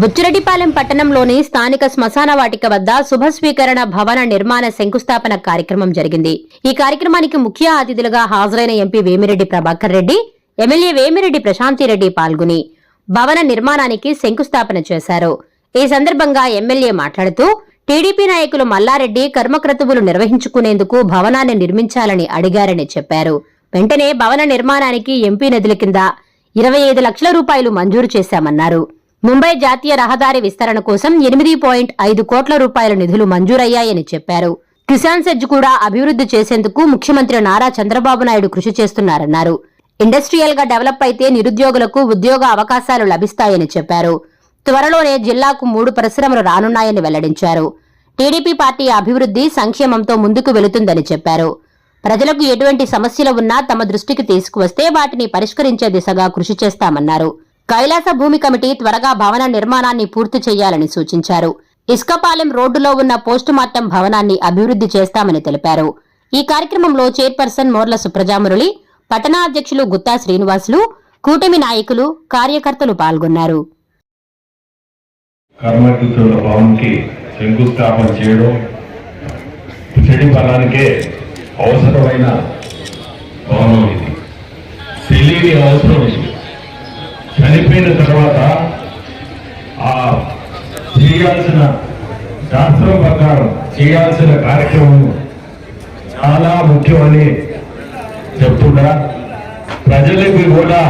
బుచ్చిరెడ్డిపాలెం పట్టణంలోని స్థానిక శ్మశాన వాటిక వద్ద శుభస్వీకరణ భవన నిర్మాణ శంకుస్థాపన కార్యక్రమం జరిగింది. ఈ కార్యక్రమానికి ముఖ్య అతిథులుగా హాజరైన ఎంపీ వేమిరెడ్డి ప్రభాకర్ రెడ్డి ఎమ్మెల్యే వేమిరెడ్డి ప్రశాంతిరెడ్డి పాల్గొని భవన నిర్మాణానికి శంకుస్థాపన చేశారు. ఈ సందర్భంగా ఎమ్మెల్యే మాట్లాడుతూ టీడీపీ నాయకులు మల్లారెడ్డి కర్మక్రతువులు నిర్వహించుకునేందుకు భవనాన్ని నిర్మించాలని అడిగారని చెప్పారు. వెంటనే భవన నిర్మాణానికి ఎంపీ నిధుల కింద ఇరవై ఐదు లక్షల రూపాయలు మంజూరు చేశామన్నారు. ముంబై జాతీయ రహదారి విస్తరణ కోసం ఎనిమిది పాయింట్ ఐదు కోట్ల రూపాయల నిధులు మంజూరయ్యాయని చెప్పారు. కిసాన్ సెజ్ కూడా అభివృద్ధి చేసేందుకు ముఖ్యమంత్రి నారా చంద్రబాబు నాయుడు కృషి చేస్తున్నారన్నారు. ఇండస్ట్రియల్గా డెవలప్ అయితే నిరుద్యోగులకు ఉద్యోగ అవకాశాలు లభిస్తాయని చెప్పారు. త్వరలోనే జిల్లాకు మూడు పరిశ్రమలు రానున్నాయని వెల్లడించారు. టీడీపీ పార్టీ అభివృద్ధి సంక్షేమంతో ముందుకు వెళుతుందని చెప్పారు. ప్రజలకు ఎటువంటి సమస్యలు ఉన్నా తమ దృష్టికి తీసుకువస్తే వాటిని పరిష్కరించే దిశగా కృషి చేస్తామన్నారు. కైలాస భూమి కమిటీ త్వరగా భవన నిర్మాణాన్ని పూర్తి చేయాలని సూచించారు. ఇసుకపాలెం రోడ్డులో ఉన్న పోస్టుమార్టం భవనాన్ని అభివృద్ధి చేస్తామని తెలిపారు. ఈ కార్యక్రమంలో చైర్పర్సన్ మోర్ల సుప్రజామురళి పట్టణాధ్యక్షులు గుత్తా శ్రీనివాసులు కూటమి నాయకులు కార్యకర్తలు పాల్గొన్నారు. కర్మకృతుల భవన్కి శంకుస్థాపన చేయడం చెడి అవసరమైన భవనం ఇది. తెలియని అవసరం ఇది చనిపోయిన తర్వాత ఆ చేయాల్సిన శాస్త్రం ప్రకారం చేయాల్సిన కార్యక్రమం చాలా ముఖ్యమని చెప్తున్నా. ప్రజలకు కూడా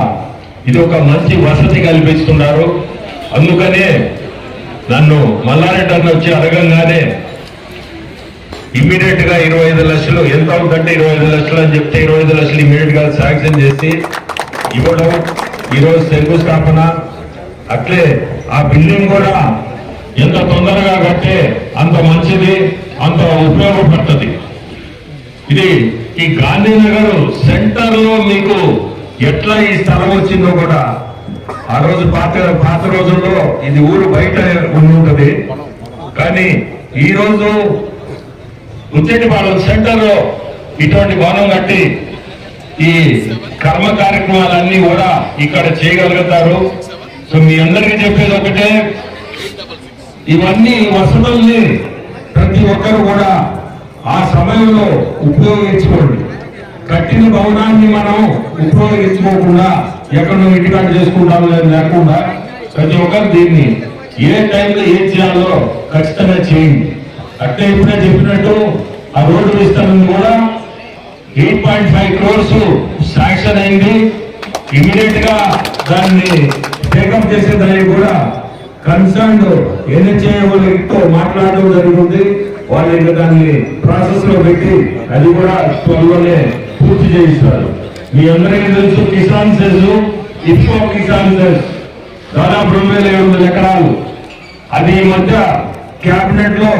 ఇది ఒక మంచి వసతి కల్పిస్తున్నారు. అందుకనే నన్ను మల్లారెడ్డి అన్న వచ్చి అడగంగానే ఇమ్మీడియట్గా ఇరవై ఐదు లక్షలు ఎంత అవుతుందంటే ఇరవై ఐదు లక్షలు అని చెప్తే ఇరవై ఐదు లక్షలు ఇమ్మీడియట్గా శాంక్షన్ చేసి ఇవ్వడం ఈరోజు శంకుస్థాపన. అట్లే ఆ బిల్డింగ్ కూడా ఎంత తొందరగా కట్టే అంత మంచిది అంత ఉపయోగపడుతుంది. ఇది ఈ గాంధీనగర్ సెంటర్లో మీకు ఎట్లా ఈ స్థలం వచ్చిందో కూడా ఆ రోజు పాత పాత రోజుల్లో ఇది ఊరు బయట ఉండి కానీ ఈ రోజు ఉచ్చేటిపాలెం సెంటర్లో ఇటువంటి భవనం కట్టి ఈ కర్మ కార్యక్రమాలన్నీ కూడా ఇక్కడ చేయగలుగుతారు. సో మీ అందరికీ చెప్పేది ఒకటే ఇవన్నీ వసతుల్ని ప్రతి ఒక్కరు కూడా ఆ సమయంలో ఉపయోగించుకోండి. కట్టిన భవనాన్ని మనం ఉపయోగించుకోకుండా ఎక్కడో ఇంటికాడ చేసుకుంటాం లేదు లేకుండా ప్రతి ఒక్కరు దీన్ని ఏ టైంలో ఏం చేయాలో ఖచ్చితంగా చేయండి. అట్లే ఇప్పుడే చెప్పినట్టు ఆ రోడ్డు విస్తరణ కూడా eight point five crores sanction అయింది. ఇమీడియట్గా దాన్ని టేకప్ చేసేదానికి కూడా కన్సర్న్ ఎన్హెచ్ఏ వాళ్ళతో మాట్లాడడం జరుగుతుంది. వాళ్ళు ఇంకా దాన్ని ప్రాసెస్లో పెట్టి అది కూడా త్వరలోనే పూర్తి చేయిస్తారు. మీ అందరికీ తెలుసు కిసాన్ సెజ్ ఇఫ్కో కిసాన్ సెజ్ దాదాపు రెండు వేల ఏడు వందల ఎకరాలు. అది ఈ మధ్య క్యాబినెట్లో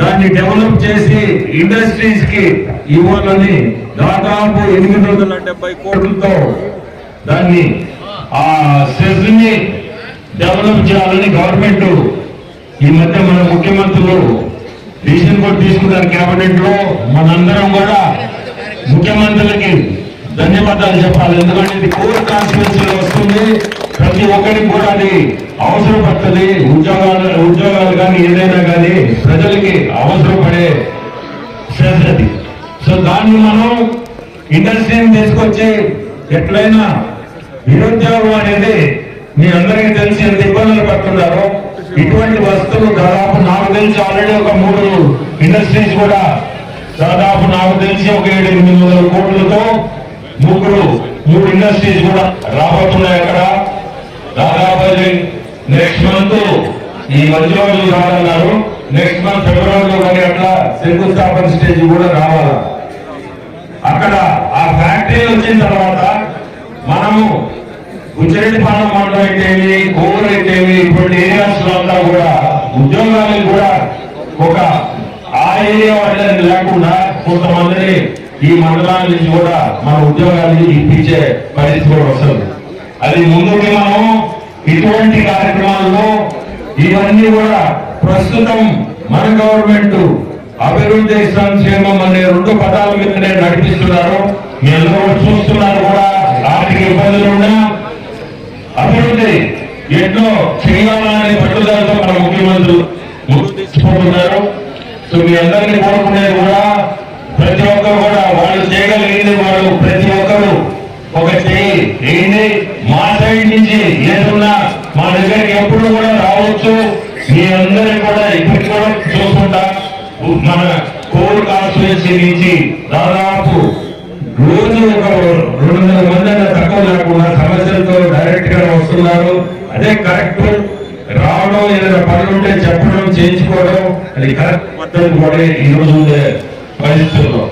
దాన్ని డెవలప్ చేసి ఇండస్ట్రీస్కి ఇవ్వాలని దాదాపు ఎనిమిది వందల డెబ్బై కోట్లతో దాన్ని ఆ సెజ్ని డెవలప్ చేయాలని గవర్నమెంట్ ఈ మధ్య మన ముఖ్యమంత్రులు డిసిషన్ కూడా తీసుకున్నారు కేబినెట్లో మనందరం కూడా ముఖ్యమంత్రులకి ధన్యవాదాలు చెప్పాలి. ఎందుకంటే ఇది కోర్ కాన్స్టిట్యూన్సీలో వస్తుంది. ప్రతి ఒక్కరికి కూడా అది అవసరపడుతుంది. ఉద్యోగాలు ఉద్యోగాలు కానీ ఏదైనా కానీ ప్రజలకి అవసరపడే సెస్ అది. సో దాన్ని మనం ఇండస్ట్రీని తీసుకొచ్చి ఎట్లయినా నిరుద్యోగం అనేది మీ అందరికీ తెలిసి ఎంత ఇబ్బందులు పడుతున్నారు ఇటువంటి వస్తువులు దాదాపు నాకు తెలిసి ఆల్రెడీ ఒక మూడు ఇండస్ట్రీస్ కూడా దాదాపు నాకు తెలిసి ఒక ఏడు ఎనిమిది వందల కోట్లతో ముగ్గురు మూడు ఇండస్ట్రీస్ కూడా రాబోతున్నాయి అక్కడ. దాదాపు నెక్స్ట్ మంత్ ఈ మధ్యలో రావాలన్నారు నెక్స్ట్ మంత్ ఫిబ్రవరిలో కానీ అట్లా శంకుస్థాపన స్టేజ్ కూడా రావాలన్నారు అక్కడ ఆ ఫ్యాక్టరీ వచ్చిన తర్వాత మనము ఉచ్చిరెడ్డిపాలెం మండలం అయితేమి కోవూరు అయితేమి ఇటువంటి ఏరియాస్లో అంతా కూడా ఉద్యోగాలు కూడా ఒక ఆ ఏరియా వాళ్ళని లేకుండా కొంతమందిని ఈ మండలాల నుంచి కూడా మన ఉద్యోగాలు ఇప్పించే పరిస్థితి కూడా వస్తుంది. అది ముందుకి మనం ఇటువంటి కార్యక్రమాల్లో ఇవన్నీ కూడా ప్రస్తుతం మన గవర్నమెంట్ అభివృద్ధి సంక్షేమం అనే రెండు పదాల మీదనే నడిపిస్తున్నారు. మీ చూస్తున్నారు కూడా. ఆర్థిక ఇబ్బందులు ఉన్నా అభివృద్ధి ఎన్నో చేయాలనే పట్టుదలతో మన ముఖ్యమంత్రులు తీసుకుంటున్నారు సో మీ అందరినీ కోరుకునేది కూడా ప్రతి ఒక్కరు కూడా వాళ్ళు చేయగలిగింది వాళ్ళు ప్రతి ఒక్కరు ఒక చేయి. ఏంటి మా సైడ్ నుంచి ఏదన్నా మా దగ్గరికి ఎప్పుడు కూడా రావచ్చు. మీ మన కోర్ కాన్స్టిట్యున్సీ నుంచి దాదాపు రోజు ఒక రెండు వందల మంది అన్న తక్కువ లేకుండా సమస్యలతో డైరెక్ట్గా వస్తున్నారు. అదే కరెక్ట్ రావడం ఏదైనా పనులు ఉంటే చెప్పడం చేయించుకోవడం అది కరెక్ట్ పద్ధతి కూడా ఈ రోజు ఉండే పరిస్థితుల్లో.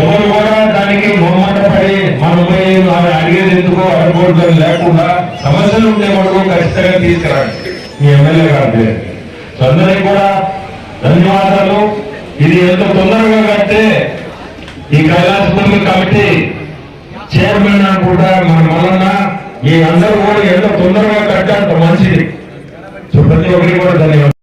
ఎవరు కూడా దానికి మొమ్మట పడి మనం పోయి అడిగేది ఎందుకో అనుకోవడం లేకుండా సమస్యలు ఉండే వరకు ఖచ్చితంగా తీసుకురండి. మీ ఎమ్మెల్యే గారి సో అందరికీ కూడా ధన్యవాదాలు. ఇది ఎంత తొందరగా కడితే ఈ కైలాసపురం కమిటీ చైర్మన్ కూడా మన వలన ఈ అందరూ కూడా ఎంత తొందరగా కట్టే అంత మంచిది. సో ప్రతి ఒక్కరికి కూడా ధన్యవాదాలు.